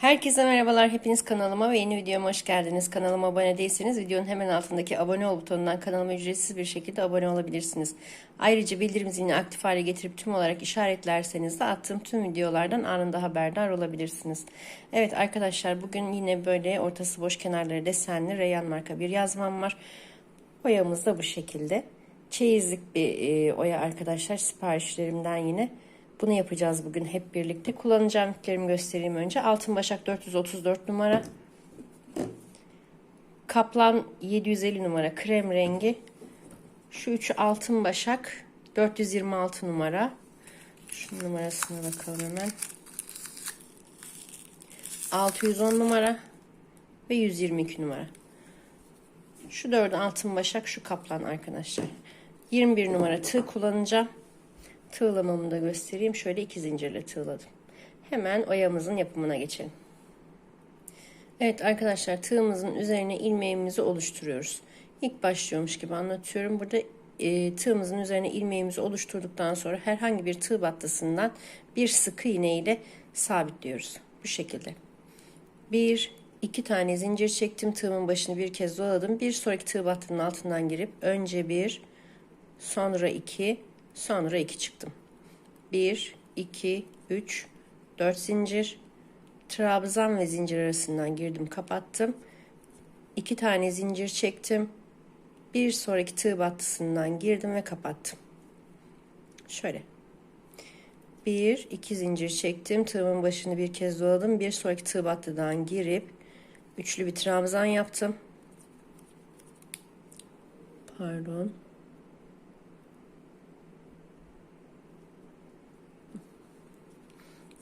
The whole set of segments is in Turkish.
Herkese merhabalar. Hepiniz kanalıma ve yeni videoma hoş geldiniz. Kanalıma abone değilseniz videonun hemen altındaki abone ol butonundan kanalıma ücretsiz bir şekilde abone olabilirsiniz. Ayrıca bildirim zilini aktif hale getirip tüm olarak işaretlerseniz de attığım tüm videolardan anında haberdar olabilirsiniz. Evet arkadaşlar bugün yine böyle ortası boş kenarları desenli Reyhan marka bir yazmam var. Oyamız da bu şekilde. Çeyizlik bir e, oya arkadaşlar siparişlerimden yine. Bunu yapacağız bugün hep birlikte. Kullanacağım iplerimi göstereyim önce. Altın Başak 434 numara. Kaplan 750 numara krem rengi. Şu üçü Altın Başak 426 numara. Şu numarasına bakalım hemen. 610 numara ve 122 numara. Şu dördü Altın Başak, şu Kaplan arkadaşlar. 21 numara tığ kullanacağım. Tığlamamı da göstereyim. Şöyle iki zincirle tığladım. Hemen oyamızın yapımına geçelim. Evet arkadaşlar tığımızın üzerine ilmeğimizi oluşturuyoruz. İlk başlıyormuş gibi anlatıyorum. Burada e, tığımızın üzerine ilmeğimizi oluşturduktan sonra herhangi bir tığ battısından bir sık iğne ile sabitliyoruz. Bu şekilde. Bir, iki tane zincir çektim. Tığımın başını bir kez doladım. Bir sonraki tığ battının altından girip önce bir, sonra iki, Sonra 2 çıktım. 1, 2, 3, 4 zincir. Trabzan ve zincir arasından girdim kapattım. 2 tane zincir çektim. Bir sonraki tığ battısından girdim ve kapattım. Şöyle. 1, 2 zincir çektim. Tığımın başını bir kez doladım. Bir sonraki tığ battıdan girip üçlü bir trabzan yaptım. Pardon.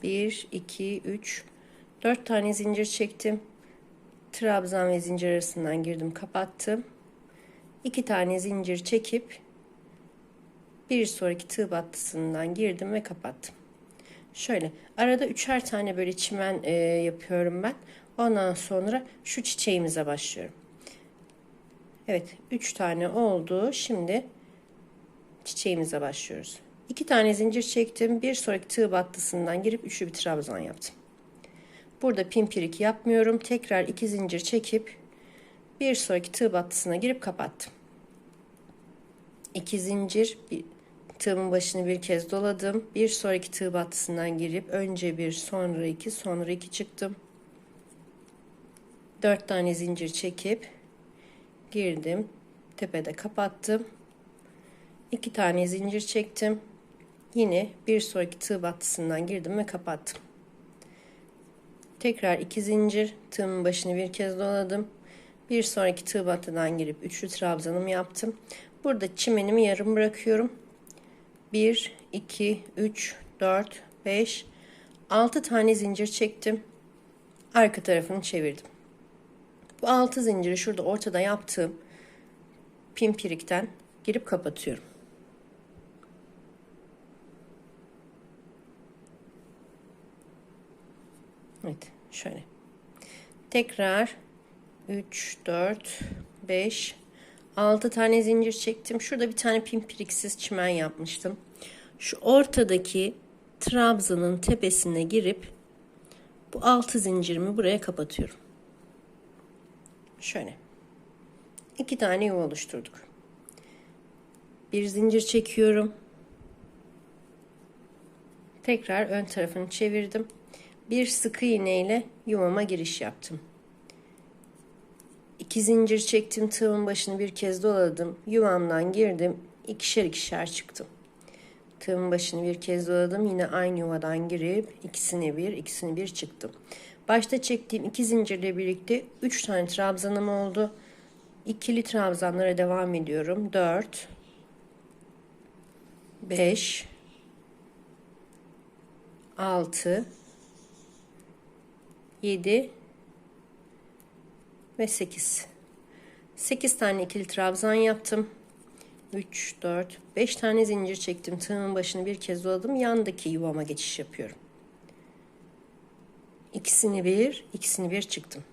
1, 2, 3, 4 tane zincir çektim. Trabzan ve zincir arasından girdim kapattım. 2 tane zincir çekip bir sonraki tığ battısından girdim ve kapattım. Şöyle arada üçer tane böyle çimen e, yapıyorum ben. Ondan sonra şu çiçeğimize başlıyorum. Evet 3 tane oldu. Şimdi çiçeğimize başlıyoruz. İki tane zincir çektim. Bir sonraki tığ battısından girip üçlü bir trabzan yaptım. Burada pimpirik yapmıyorum. Tekrar iki zincir çekip bir sonraki tığ battısına girip kapattım. İki zincir bir, tığımın başını bir kez doladım. Bir sonraki tığ battısından girip önce bir sonra iki sonra iki çıktım. Dört tane zincir çekip girdim. Tepede kapattım. İki tane zincir çektim. Yine bir sonraki tığ battısından girdim ve kapattım. Tekrar iki zincir tığımın başını bir kez doladım. Bir sonraki tığ battıdan girip üçlü trabzanımı yaptım. Burada çimenimi yarım bırakıyorum. 1, 2, 3, 4, 5, 6 tane zincir çektim. Arka tarafını çevirdim. Bu 6 zinciri şurada ortada yaptığım pimpirikten girip kapatıyorum. Evet şöyle. Tekrar 3, 4, 5, 6 tane zincir çektim. Şurada bir tane pimpiriksiz çimen yapmıştım. Şu ortadaki trabzanın tepesine girip bu 6 zincirimi buraya kapatıyorum. Şöyle. İki tane yuva oluşturduk. Bir zincir çekiyorum. Tekrar ön tarafını çevirdim bir sık iğne ile yuvama giriş yaptım. İki zincir çektim tığımın başını bir kez doladım. Yuvamdan girdim. ikişer ikişer çıktım. Tığımın başını bir kez doladım. Yine aynı yuvadan girip ikisini bir ikisini bir çıktım. Başta çektiğim iki zincirle birlikte üç tane trabzanım oldu. İkili trabzanlara devam ediyorum. Dört, beş, altı. 7 ve 8. 8 tane ikili trabzan yaptım. 3, 4, 5 tane zincir çektim. Tığımın başını bir kez doladım. Yandaki yuvama geçiş yapıyorum. İkisini bir, ikisini bir çıktım.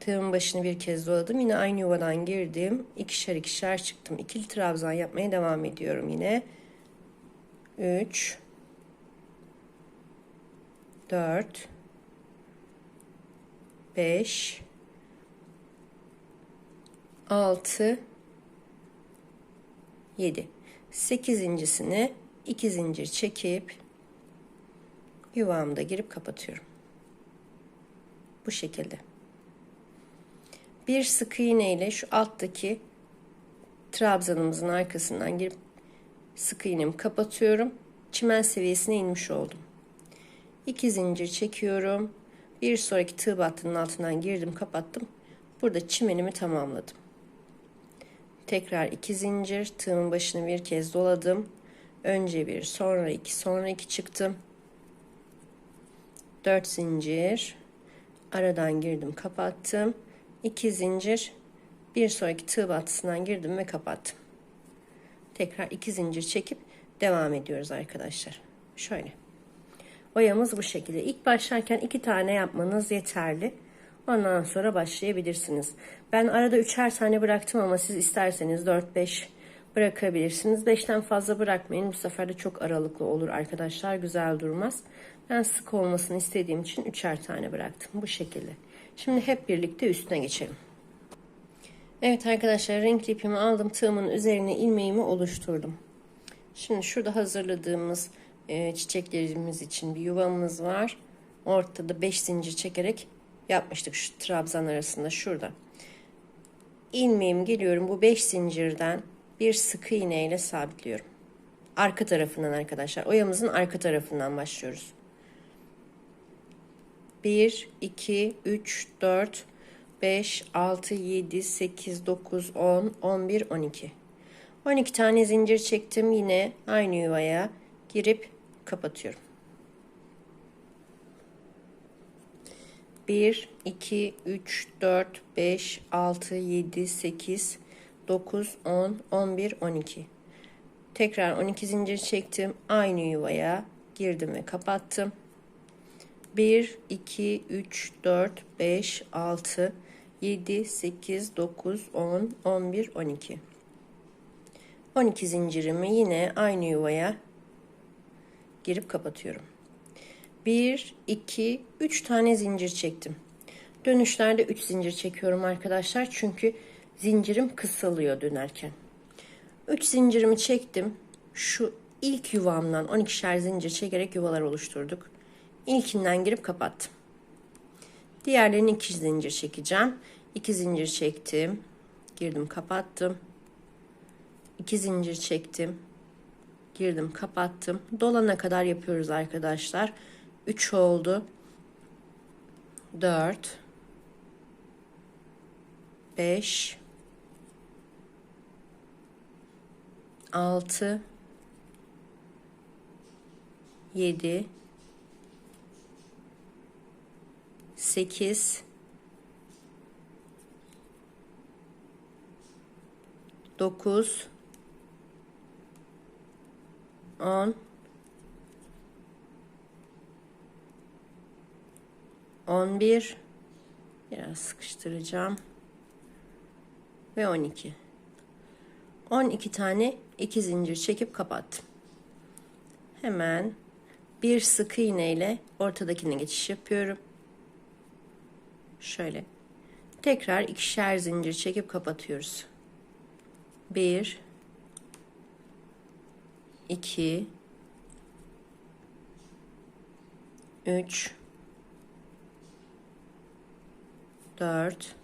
Tığımın başını bir kez doladım. Yine aynı yuvadan girdim. İkişer ikişer çıktım. İkili trabzan yapmaya devam ediyorum yine. 3 4 5 6 7 8.sini 2 zincir çekip yuvamda girip kapatıyorum. Bu şekilde. Bir sık iğne ile şu alttaki trabzanımızın arkasından girip sık iğnemi kapatıyorum. Çimen seviyesine inmiş oldum. 2 zincir çekiyorum. Bir sonraki tığ battının altından girdim, kapattım. Burada çimenimi tamamladım. Tekrar 2 zincir, tığımın başını bir kez doladım. Önce bir, sonra iki, sonra iki çıktım. 4 zincir. Aradan girdim, kapattım. 2 zincir. Bir sonraki tığ battısından girdim ve kapattım. Tekrar 2 zincir çekip devam ediyoruz arkadaşlar. Şöyle. Oyamız bu şekilde. İlk başlarken iki tane yapmanız yeterli. Ondan sonra başlayabilirsiniz. Ben arada üçer tane bıraktım ama siz isterseniz 4-5 bırakabilirsiniz. 5'ten fazla bırakmayın. Bu sefer de çok aralıklı olur arkadaşlar. Güzel durmaz. Ben sık olmasını istediğim için üçer tane bıraktım. Bu şekilde. Şimdi hep birlikte üstüne geçelim. Evet arkadaşlar renkli ipimi aldım. Tığımın üzerine ilmeğimi oluşturdum. Şimdi şurada hazırladığımız e, çiçeklerimiz için bir yuvamız var. Ortada 5 zincir çekerek yapmıştık şu trabzan arasında şurada. İlmeğim geliyorum bu 5 zincirden bir sık iğne ile sabitliyorum. Arka tarafından arkadaşlar. Oyamızın arka tarafından başlıyoruz. 1, 2, 3, 4, 5, 6, 7, 8, 9, 10, 11, 12. 12 tane zincir çektim. Yine aynı yuvaya girip kapatıyorum. 1, 2, 3, 4, 5, 6, 7, 8, 9, 10, 11, 12. Tekrar 12 zincir çektim. Aynı yuvaya girdim ve kapattım. 1, 2, 3, 4, 5, 6, 7, 8, 9, 10, 11, 12. 12 zincirimi yine aynı yuvaya girip kapatıyorum. 1, 2, 3 tane zincir çektim. Dönüşlerde 3 zincir çekiyorum arkadaşlar. Çünkü zincirim kısalıyor dönerken. 3 zincirimi çektim. Şu ilk yuvamdan 12'şer zincir çekerek yuvalar oluşturduk. İlkinden girip kapattım. Diğerlerini 2 zincir çekeceğim. 2 zincir çektim. Girdim kapattım. 2 zincir çektim. Girdim kapattım. Dolana kadar yapıyoruz arkadaşlar. 3 oldu. 4 5 6 7 8 9 10 11 biraz sıkıştıracağım. Ve 12 12 tane iki zincir çekip kapattım. Hemen bir sık iğne ile ortadakine geçiş yapıyorum. Şöyle. Tekrar ikişer zincir çekip kapatıyoruz. 1 2 3 4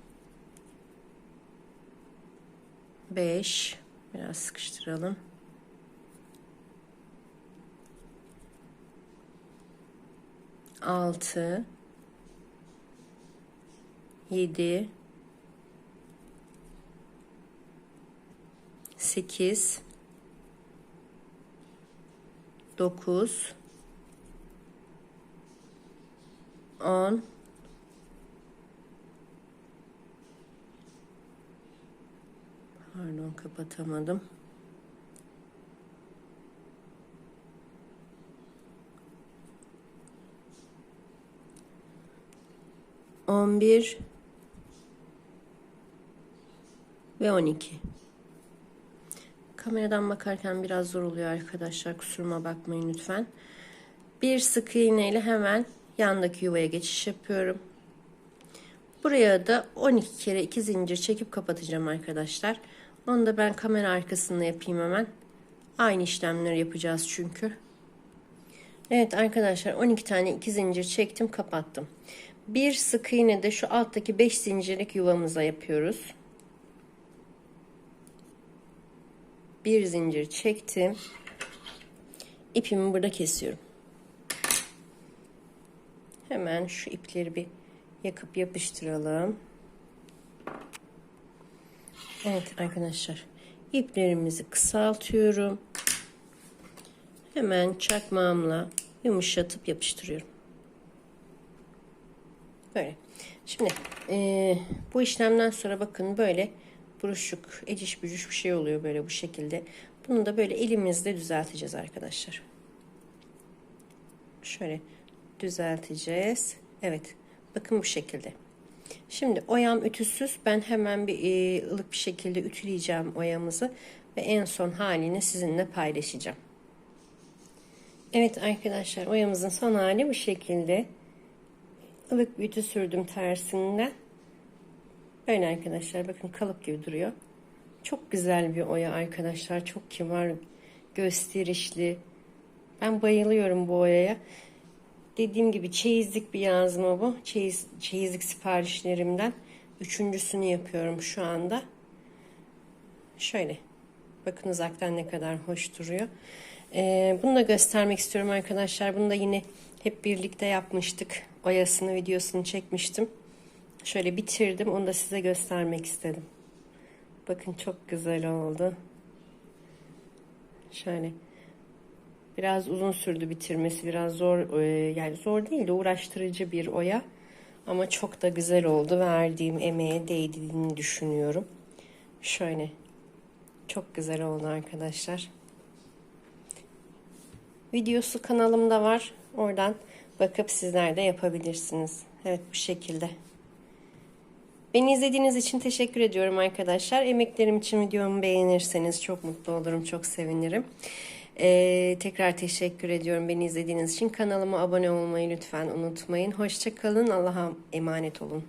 5 biraz sıkıştıralım. Altı, yedi, sekiz, dokuz, on, Pardon kapatamadım. On bir ve on iki. Kameradan bakarken biraz zor oluyor arkadaşlar. Kusuruma bakmayın lütfen. Bir sık iğne ile hemen yandaki yuvaya geçiş yapıyorum. Buraya da 12 kere 2 zincir çekip kapatacağım arkadaşlar. Onu da ben kamera arkasında yapayım hemen. Aynı işlemleri yapacağız çünkü. Evet arkadaşlar 12 tane 2 zincir çektim kapattım. Bir sık iğne de şu alttaki 5 zincirlik yuvamıza yapıyoruz. Bir zincir çektim. İpimi burada kesiyorum. Hemen şu ipleri bir yakıp yapıştıralım. Evet arkadaşlar iplerimizi kısaltıyorum. Hemen çakmağımla yumuşatıp yapıştırıyorum. Böyle. Şimdi e, bu işlemden sonra bakın böyle buruşuk, eciş bücüş bir şey oluyor böyle bu şekilde. Bunu da böyle elimizle düzelteceğiz arkadaşlar. Şöyle düzelteceğiz. Evet. Bakın bu şekilde. Şimdi oyam ütüsüz. Ben hemen bir e, ılık bir şekilde ütüleyeceğim oyamızı ve en son halini sizinle paylaşacağım. Evet arkadaşlar oyamızın son hali bu şekilde. Ilık bir ütü sürdüm tersinden. Böyle arkadaşlar bakın kalıp gibi duruyor. Çok güzel bir oya arkadaşlar. Çok kibar, gösterişli. Ben bayılıyorum bu oyaya. Dediğim gibi çeyizlik bir yazma bu. Çeyiz, çeyizlik siparişlerimden. Üçüncüsünü yapıyorum şu anda. Şöyle. Bakın uzaktan ne kadar hoş duruyor. Ee, bunu da göstermek istiyorum arkadaşlar. Bunu da yine hep birlikte yapmıştık. Oyasını, videosunu çekmiştim. Şöyle bitirdim. Onu da size göstermek istedim. Bakın çok güzel oldu. Şöyle. Biraz uzun sürdü bitirmesi. Biraz zor e, yani zor değil de uğraştırıcı bir oya. Ama çok da güzel oldu. Verdiğim emeğe değdiğini düşünüyorum. Şöyle. Çok güzel oldu arkadaşlar. Videosu kanalımda var. Oradan bakıp sizler de yapabilirsiniz. Evet bu şekilde. Beni izlediğiniz için teşekkür ediyorum arkadaşlar. Emeklerim için videomu beğenirseniz çok mutlu olurum, çok sevinirim. Ee, tekrar teşekkür ediyorum beni izlediğiniz için. Kanalıma abone olmayı lütfen unutmayın. Hoşçakalın. Allah'a emanet olun.